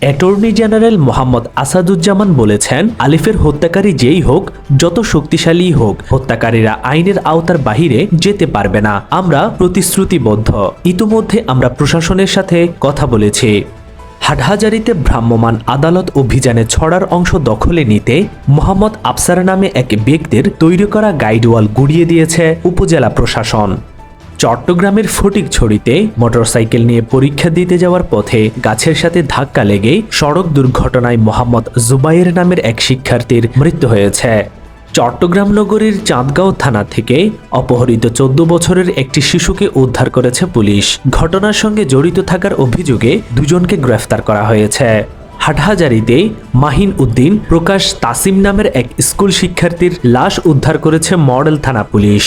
Attorney general Mohammad Asaduzzaman বলেছেন, আলিফের হত্যাকারী যেই হোক, যত শক্তিশালী হোক, হত্যাকারীরা আইনের আওতার বাহিরে যেতে পারবে না। আমরা প্রতিশ্রুতিবদ্ধ। ইতোমধ্যে আমরা প্রশাসনের সাথে কথা বলেছি। হাটহাজারিতে ভ্রাম্যমাণ আদালত অভিযানে ছড়ার অংশ দখলে নিতে মোহাম্মদ আফসার নামে এক ব্যক্তির তৈরি করা গাইডওয়াল গুড়িয়ে দিয়েছে উপজেলা প্রশাসন। চট্টগ্রামের ফটিকছড়িতে মোটরসাইকেল নিয়ে পরীক্ষা দিতে যাওয়ার পথে গাছের সাথে ধাক্কা লেগে সড়ক দুর্ঘটনায় মোহাম্মদ জুবাইর নামের এক শিক্ষার্থীর মৃত্যু হয়েছে। চট্টগ্রাম নগরীর চাঁদগাঁও থানা থেকে অপহৃত চোদ্দ বছরের একটি শিশুকে উদ্ধার করেছে পুলিশ। ঘটনার সঙ্গে জড়িত থাকার অভিযোগে দুজনকে গ্রেফতার করা হয়েছে। হাটহাজারিতে মাহিন উদ্দিন প্রকাশ তাসিম নামের এক স্কুল শিক্ষার্থীর লাশ উদ্ধার করেছে মডেল থানা পুলিশ।